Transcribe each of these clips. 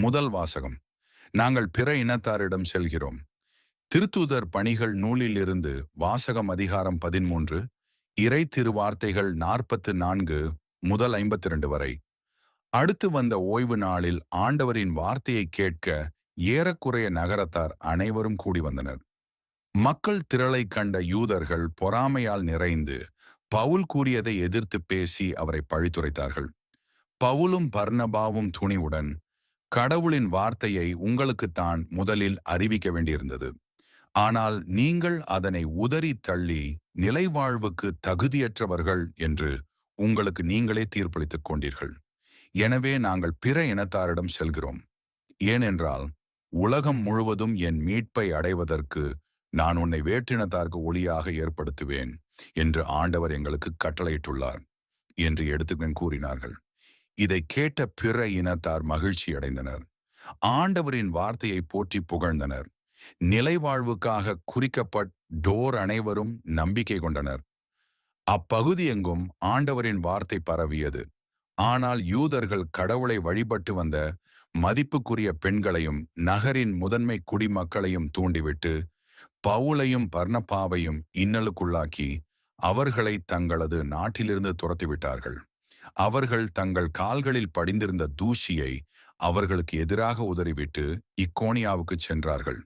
முதல் வாசகம். நாங்கள் பிற இனத்தாரிடம் செல்கிறோம். திருத்தூதர் பணிகள் நூலிலிருந்து வாசகம் அதிகாரம் பதிமூன்று இறை திருவார்த்தைகள் நாற்பத்து நான்கு முதல் ஐம்பத்தி ரெண்டு வரை. அடுத்து வந்த ஓய்வு நாளில் ஆண்டவரின் வார்த்தையை கேட்க ஏறக்குறைய நகரத்தார் அனைவரும் கூடி வந்தனர். மக்கள் திரளை கண்ட யூதர்கள் பொறாமையால் நிறைந்து பவுல் கூறியதை எதிர்த்து பேசி அவரை பழித்துரைத்தார்கள். பவுலும் பர்ணபாவும் துணிவுடன் கடவுளின் வார்த்தையை உங்களுக்குத்தான் முதலில் அறிவிக்க வேண்டியிருந்தது. ஆனால் நீங்கள் அதனை உதறி தள்ளி நிலைவாழ்வுக்கு தகுதியற்றவர்கள் என்று உங்களுக்கு நீங்களே தீர்ப்பளித்துக் கொண்டீர்கள். எனவே நாங்கள் பிற இனத்தாரிடம் செல்கிறோம். ஏனென்றால் உலகம் முழுவதும் என் மீட்பை அடைவதற்கு நான் உன்னை வேற்றினத்தார்க்கு ஒளியாக ஏற்படுத்துவேன் என்று ஆண்டவர் எங்களுக்கு கட்டளையிட்டுள்ளார் என்று எடுத்துக்கன் கூறினார்கள். இதை கேட்ட பிற இனத்தார் மகிழ்ச்சி அடைந்தனர். ஆண்டவரின் வார்த்தையை போற்றி புகழ்ந்தனர். நிலைவாழ்வுக்காக குறிக்கப்பட் டோர் அனைவரும் நம்பிக்கை கொண்டனர். அப்பகுதி எங்கும் ஆண்டவரின் வார்த்தை பரவியது. ஆனால் யூதர்கள் கடவுளை வழிபட்டு வந்த மதிப்புக்குரிய பெண்களையும் நகரின் முதன்மை குடிமக்களையும் தூண்டிவிட்டு பவுலையும் பர்ணப்பாவையும் இன்னலுக்குள்ளாக்கி அவர்களை தங்களது நாட்டிலிருந்து துரத்திவிட்டார்கள். அவர்கள் தங்கள் கால்களில் படிந்திருந்த தூசியை அவர்களுக்கு எதிராக உதறிவிட்டு இக்கோனியாவுக்கு சென்றார்கள்.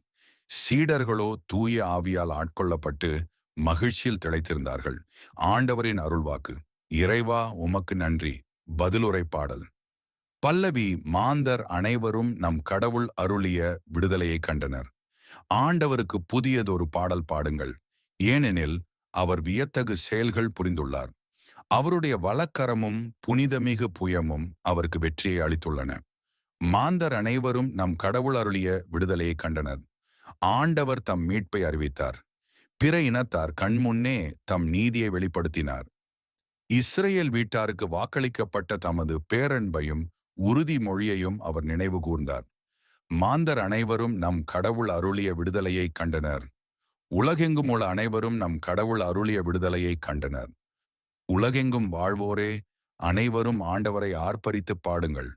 சீடர்களோ தூய ஆவியால் ஆட்கொள்ளப்பட்டு மகிழ்ச்சியில் திளைத்திருந்தார்கள். ஆண்டவரின் அருள்வாக்கு. இறைவா உமக்கு நன்றி. பதிலுரை பாடல் பல்லவி மாந்தர் அனைவரும் நம் கடவுள் அருளிய விடுதலையை கண்டனர். ஆண்டவருக்கு புதியதொரு பாடல் பாடுங்கள். ஏனெனில் அவர் வியத்தகு செயல்கள் புரிந்துள்ளார். அவருடைய வழக்கரமும் புனிதமிகு புயமும் அவருக்கு வெற்றியை அளித்துள்ளன. மாந்தர் அனைவரும் நம் கடவுள் அருளிய விடுதலையை கண்டனர். ஆண்டவர் தம் மீட்பை அறிவித்தார். பிற இனத்தார் கண்முன்னே தம் நீதியை வெளிப்படுத்தினார். இஸ்ரேல் வீட்டாருக்கு வாக்களிக்கப்பட்ட தமது பேரன்பையும் உறுதிமொழியையும் அவர் நினைவு கூர்ந்தார். மாந்தர் அனைவரும் நம் கடவுள் அருளிய விடுதலையை கண்டனர். உலகெங்கும் உள்ள அனைவரும் நம் கடவுள் அருளிய விடுதலையை கண்டனர். உலகெங்கும் வாழ்வோரே அனைவரும் ஆண்டவரை ஆர்ப்பரித்து பாடுங்கள்.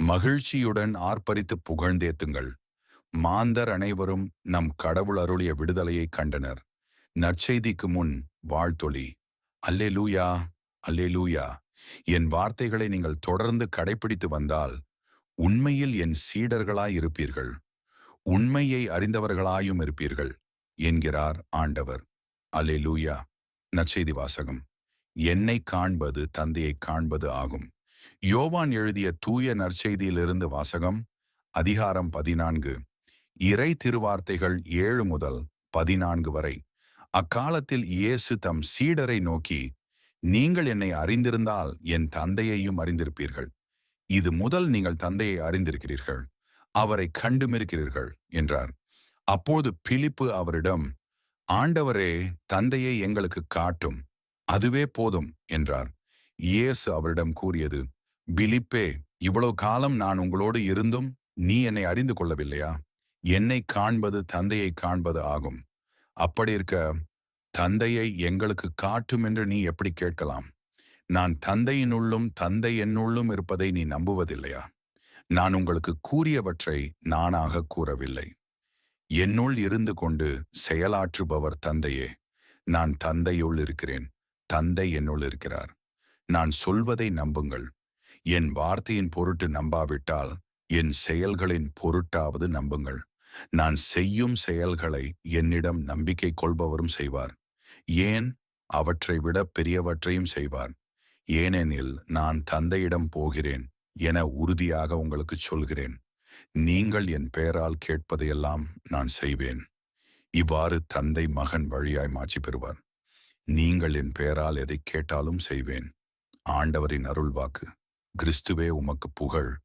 மகிழ்ச்சியுடன் ஆர்ப்பரித்து புகழ்ந்தேத்துங்கள். மாந்தர் அனைவரும் நம் கடவுள் அருளிய விடுதலையை கண்டனர். நற்செய்திக்கு முன் வாழ்த்தொளி அல்லே லூயா அல்லே லூயா என் வார்த்தைகளை நீங்கள் தொடர்ந்து கடைபிடித்து வந்தால் உண்மையில் என் சீடர்களாய் இருப்பீர்கள். உண்மையை அறிந்தவர்களாயும் இருப்பீர்கள் என்கிறார் ஆண்டவர். அலே லூயா நற்செய்தி வாசகம். என்னை காண்பது தந்தையை காண்பது ஆகும். யோவான் எழுதிய தூய நற்செய்தியிலிருந்து வாசகம் அதிகாரம் பதினான்கு. இறை திருவார்த்தைகள் ஏழு முதல் பதினான்கு வரை. அக்காலத்தில் இயேசு தம் சீடரை நோக்கி நீங்கள் என்னை அறிந்திருந்தால் என் தந்தையையும் அறிந்திருப்பீர்கள். இது முதல் நீங்கள் தந்தையை அறிந்திருக்கிறீர்கள். அவரை கண்டுமிருக்கிறீர்கள் என்றார். அப்போது பிலிப்பு அவரிடம் ஆண்டவரே தந்தையை எங்களுக்கு காட்டும். அதுவே போதும் என்றார். இயேசு அவரிடம் கூறியது பிலிப்பே இவ்வளவு காலம் நான் உங்களோடு இருந்தும் நீ என்னை அறிந்து கொள்ளவில்லையா? என்னை காண்பது தந்தையை காண்பது ஆகும். அப்படி இருக்க தந்தையை எங்களுக்கு காட்டும் என்று நீ எப்படி கேட்கலாம்? நான் தந்தையினுள்ளும் தந்தை என்னுள்ளும் இருப்பதை நீ நம்புவதில்லையா? நான் உங்களுக்கு கூறியவற்றை நானாக கூறவில்லை. என்னுள் இருந்து கொண்டு செயலாற்றுபவர் தந்தையே நான் தந்தையுள் இருக்கிறேன். தந்தை என்னுள் இருக்கிறார். நான் சொல்வதை நம்புங்கள். என் வார்த்தையின் பொருட்டு நம்பாவிட்டால் என் செயல்களின் பொருட்டாவது நம்புங்கள். நான் செய்யும் செயல்களை என்னிடம் நம்பிக்கை கொள்பவரும் செய்வார். ஏன்? அவற்றை விட பெரியவற்றையும் செய்வார். ஏனெனில் நான் தந்தையிடம் போகிறேன் என உறுதியாக உங்களுக்கு சொல்கிறேன். நீங்கள் என் பெயரால் கேட்பதையெல்லாம் நான் செய்வேன். இவ்வாறு தந்தை மகன் வழியாய் மாற்றி பெறுவார். நீங்கள் என் பெயரால் எதை கேட்டாலும் செய்வேன். ஆண்டவரின் அருள்வாக்கு. கிறிஸ்துவே உமக்கு புகழ்.